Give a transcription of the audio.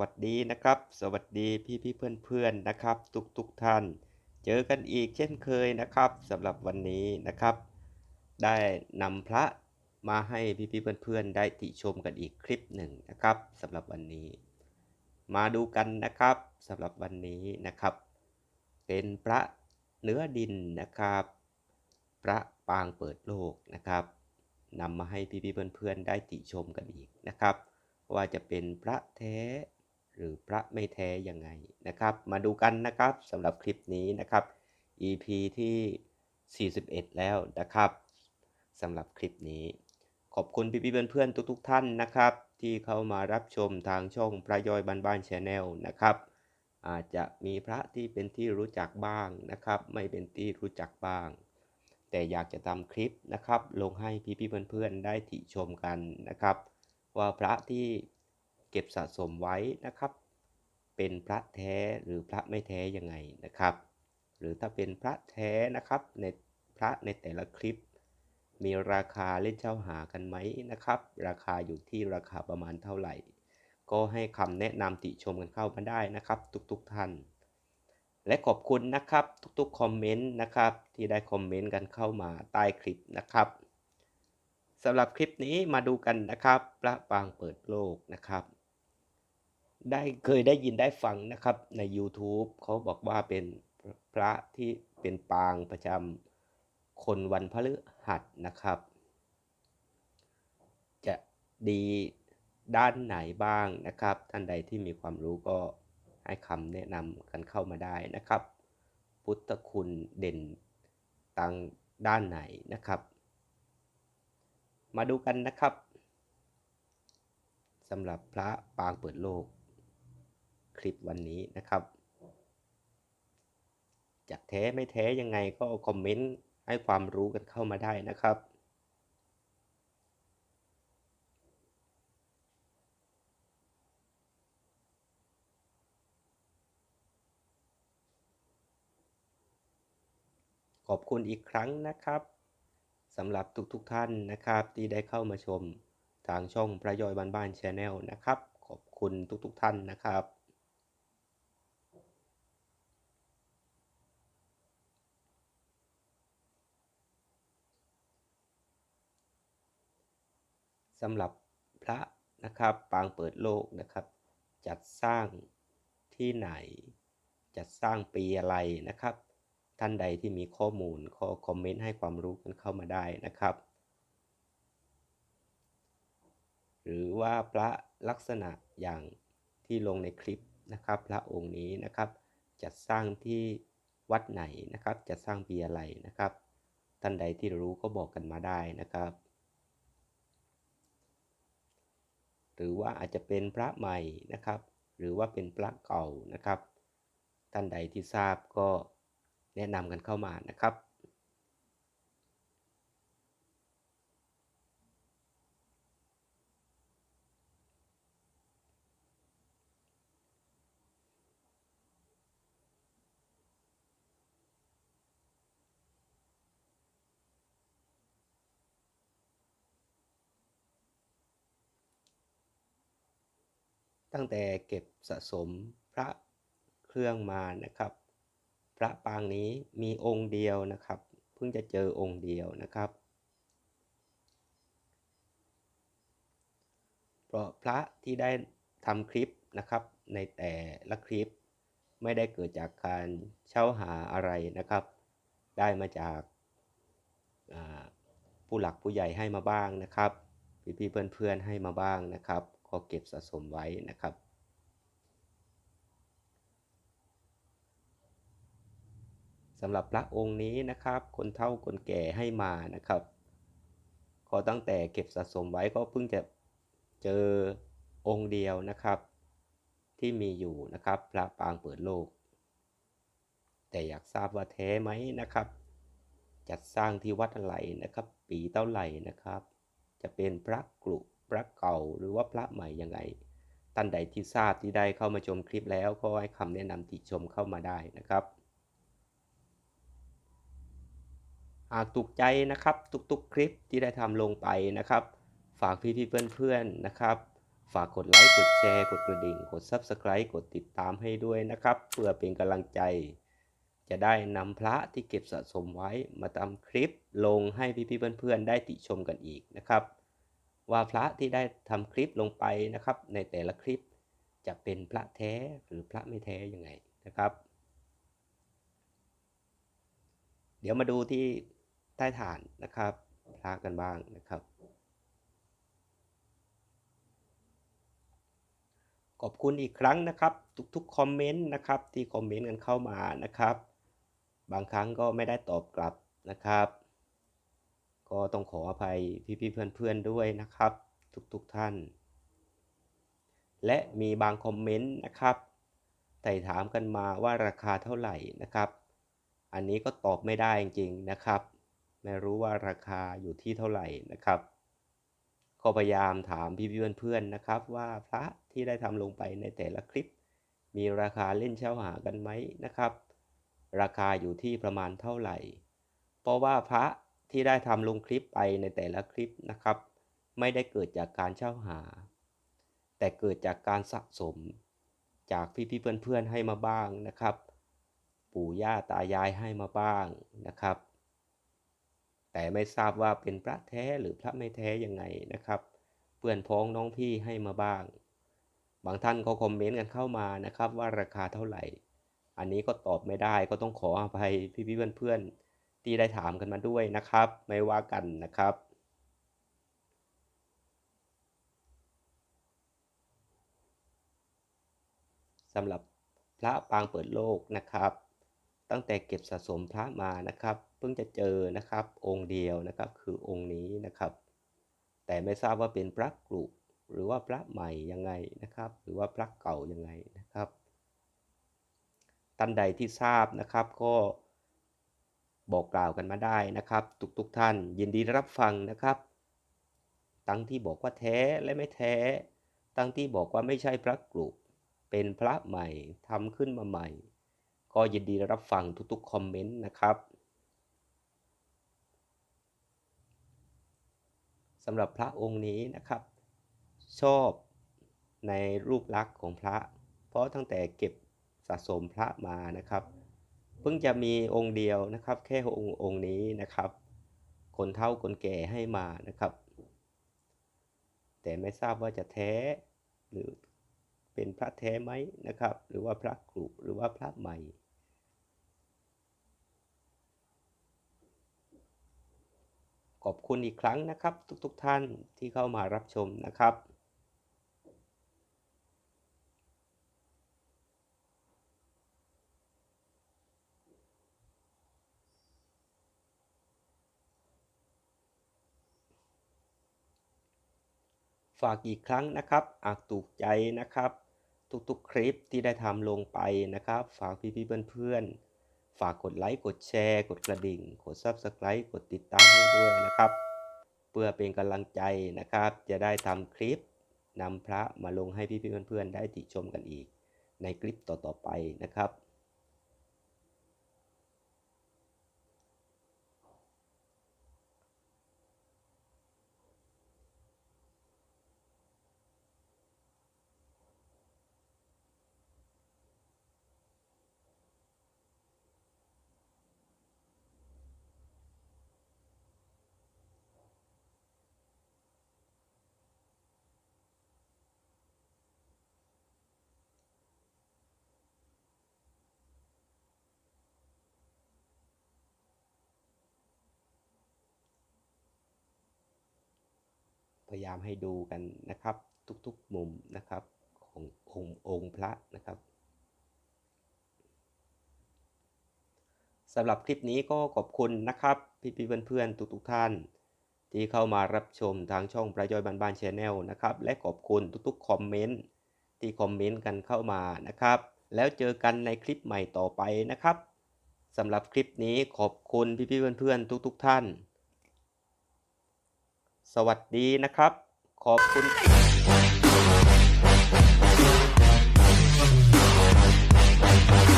วัสดีนะครับ สวัสดีพี่พี่เพื่อนเพื่อนนะครับ ทุกทุกท่าน เจอกันอีกเช่นเคยนะครับสำหรับวันนี้นะครับ ได้นำพระมาให้พี่พี่เพื่อนเพื่อนได้ติชมกันอีกคลิปหนึ่งนะครับสำหรับวันนี้ มาดูกันนะครับสำหรับวันนี้นะครับ เป็นพระเนื้อดินนะครับ พระปางเปิดโลกนะครับนำมาให้พี่พี่เพื่อนๆได้ติชมกันอีกนะครับ ว่าจะเป็นพระแท้ หรือพระไม่แท้ยังไงนะครับ มาดูกันนะครับสำหรับคลิปนี้นะครับ EP ที่ 41 แล้วนะครับสำหรับคลิปนี้ ขอบคุณพี่ๆเพื่อนๆทุกๆท่านนะครับ ที่เข้ามารับชมทางช่องพระย้อยบ้านบ้านชาแนลนะครับ อาจจะมีพระที่เป็นที่รู้จักบ้างนะครับ ไม่เป็นที่รู้จักบ้าง แต่อยากจะทำคลิปนะครับ ลงให้พี่ๆเพื่อนๆได้ติชมกันนะครับ ว่าพระที่ เก็บสะสมไว้นะครับ เป็นพระแท้หรือพระไม่แท้ยังไงนะครับ หรือถ้าเป็นพระแท้นะครับในพระในแต่ละคลิป มีราคาเล่นเช่าหากันไหมนะครับ ราคาอยู่ที่ราคาประมาณเท่าไหร่ ก็ให้คำแนะนำติชมกันเข้ามาได้นะครับ ทุกๆท่าน และขอบคุณนะครับทุกๆคอมเมนต์นะครับที่ได้คอมเมนต์กันเข้ามาใต้คลิปนะครับสำหรับคลิปนี้มาดูกันนะครับ พระปางเปิดโลกนะครับ ได้เคยได้ยินได้ฟังนะครับใน YouTube เขาบอกว่าเป็นพระที่เป็นปางประจำคนวันพฤหัสนะครับ จะดีด้านไหนบ้างนะครับ ท่านใดที่มีความรู้ก็ให้คำแนะนำกันเข้ามาได้นะครับ พุทธคุณเด่นต่างด้านไหนนะครับ มาดูกันนะครับสำหรับพระปางเปิดโลก คลิปวันนี้นะครับจะแท้ไม่แท้ยังไงก็คอมเมนต์ให้ความรู้กันเข้ามาได้นะครับขอบคุณอีกครั้งนะครับสำหรับทุกๆทท่านนะครับ ที่ได้เข้ามาชมทางช่องพระยอยบ้านบ้านชาแนลนะครับ ขอบคุณทุกๆทท่านนะครับ สำหรับพระนะครับปางเปิดโลกนะครับ จัดสร้างที่ไหน จัดสร้างปีอะไรนะครับ ท่านใดที่มีข้อมูลขอคอมเมนต์ให้ความรู้กันเข้ามาได้นะครับ หรือว่าพระลักษณะอย่างที่ลงในคลิปนะครับ พระองค์นี้นะครับ จัดสร้างที่วัดไหนนะครับ จัดสร้างปีอะไรนะครับ ท่านใดที่รู้ก็บอกกันมาได้นะครับ หรือว่าอาจจะเป็นพระใหม่นะครับ หรือว่าเป็นพระเก่านะครับ ท่านใดที่ทราบก็แนะนำกันเข้ามานะครับ ตั้งแต่เก็บสะสมพระเครื่องมานะครับ พระปางนี้มีองค์เดียวนะครับ เพิ่งจะเจอองค์เดียวนะครับ เพราะพระที่ได้ทำคลิปนะครับ ในแต่ละคลิปไม่ได้เกิดจากการเช่าหาอะไรนะครับ ได้มาจากผู้หลักผู้ใหญ่ให้มาบ้างนะครับ พี่ๆเพื่อนๆให้มาบ้างนะครับก็เก็บสะสมไว้นะครับ สำหรับพระองค์นี้นะครับ คนเฒ่าคนแก่ให้มานะครับ ก็ตั้งแต่เก็บสะสมไว้ก็เพิ่งจะเจอองค์เดียวนะครับ ที่มีอยู่นะครับ พระปางเปิดโลก แต่อยากทราบว่าแท้ไหมนะครับ จัดสร้างที่วัดอะไรนะครับ ปีเท่าไหร่นะครับ จะเป็นพระกรุพ ระเก่าหรือว่าพระใหม่ยังไงท่านใดที่ทราบที่ได้เข้ามาชมคลิปแล้วก็ให้คำแนะนำติชมเข้ามาได้นะครับ หากถูกใจนะครับทุกๆ คลิปที่ได้ทำลงไปนะครับ ฝากพี่ๆเพื่อนๆนะครับ ฝากกดไลค์กดแชร์กดกระดิ่ง กด Subscribe กดติดตามให้ด้วยนะครับ เพื่อเป็นกำลังใจ จะได้นำพระที่เก็บสะสมไว้มาทำคลิปลงให้พี่ๆเพื่อนๆ ได้ติชมกันอีกนะครับ ว่าพระที่ได้ทำคลิปลงไปนะครับ ในแต่ละคลิปจะเป็นพระแท้หรือพระไม่แท้ยังไงนะครับ เดี๋ยวมาดูที่ใต้ฐานนะครับพระกันบ้างนะครับ ขอบคุณอีกครั้งนะครับ ทุกๆคอมเมนต์นะครับที่คอมเมนต์กันเข้ามานะครับ บางครั้งก็ไม่ได้ตอบกลับนะครับ ก็ต้องขออภัยพี่ๆเพื่อนๆด้วยนะครับ ทุกๆท่าน และมีบางคอมเมนต์นะครับไต่ถามกันมาว่าราคาเท่าไหร่นะครับ อันนี้ก็ตอบไม่ได้จริงๆนะครับ ไม่รู้ว่าราคาอยู่ที่เท่าไหร่นะครับ ก็พยายามถามพี่ๆเพื่อนๆนะครับ ว่าพระที่ได้ทำลงไปในแต่ละคลิป มีราคาเล่นเช่าหากันไหมนะครับ ราคาอยู่ที่ประมาณเท่าไหร่ เพราะว่าพระ ที่ได้ทำลงคลิปไปในแต่ละคลิปนะครับ ไม่ได้เกิดจากการเช่าหา แต่เกิดจากการสะสม จากพี่ๆเพื่อนๆให้มาบ้างนะครับ ปู่ย่าตายายให้มาบ้างนะครับ แต่ไม่ทราบว่าเป็นพระแท้หรือพระไม่แท้ยังไงนะครับ เพื่อนพ้องน้องพี่ให้มาบ้าง บางท่านก็คอมเมนต์กันเข้ามานะครับ ว่าราคาเท่าไหร่ อันนี้ก็ตอบไม่ได้ก็ต้องขออภัยพี่ๆเพื่อนๆ ที่ได้ถามกันมาด้วยนะครับ ไม่ว่ากันนะครับ สำหรับพระปางเปิดโลกนะครับ ตั้งแต่เก็บสะสมพระมานะครับ เพิ่งจะเจอนะครับ องค์เดียวนะครับ คือองค์นี้นะครับ แต่ไม่ทราบว่าเป็นพระกรุหรือว่าพระใหม่ยังไงนะครับ หรือว่าพระเก่ายังไงนะครับท่านใดที่ทราบนะครับก็ บอกกล่าวกันมาได้นะครับ ทุกๆทท่าน ยินดีรับฟังนะครับทั้งที่บอกว่าแท้และไม่แท้ทั้งที่บอกว่าไม่ใช่พระกรุเป็นพระใหม่ทำขึ้นมาใหม่ ก็ยินดีรับฟังทุกๆคอมเมนต์นะครับสำหรับพระองค์นี้นะครับ ชอบในรูปลักษณ์ของพระ เพราะตั้งแต่เก็บสะสมพระมานะครับ พิ่งจะมีองค์เดียวนะครับ แค่องค์องค์นี้นะครับ คนเฒ่าคนแก่ให้มานะครับ แต่ไม่ทราบว่าจะแท้หรือเป็นพระแท้ไหมนะครับ หรือว่าพระกรุหรือว่าพระใหม่ขอบคุณอีกครั้งนะครับ ทุกๆทท่านที่เข้ามารับชมนะครับ ฝากอีกครั้งนะครับอากถูกใจนะครับ ทุกๆคลิปที่ได้ทำลงไปนะครับ ฝากพี่ๆเพื่อนๆ ฝากกดไลค์กดแชร์ กดกระดิ่ง กด Subscribe กดติดตามให้ด้วยนะครับ เพื่อเป็นกำลังใจนะครับ จะได้ทำคลิปนำพระมาลงให้พี่ๆเพื่อนๆ ได้ติชมกันอีก ในคลิปต่อๆไปนะครับ พยายามให้ดูกันนะครับ ทุกๆมุมนะครับขององค์องค์พระนะครับสำหรับคลิปนี้ก็ขอบคุณนะครับพี่ๆเพื่อนๆทุกๆท่าน ที่เข้ามารับชมทางช่องประยอยบ้านบานชแนลนะครับและขอบคุณทุกๆคอมเมนต์ที่คอมเมนต์กันเข้ามานะครับ แล้วเจอกันในคลิปใหม่ต่อไปนะครับสำหรับคลิปนี้ขอบคุณพี่ๆเพื่อนๆทุกๆท่าน สวัสดีนะครับ ขอบคุณ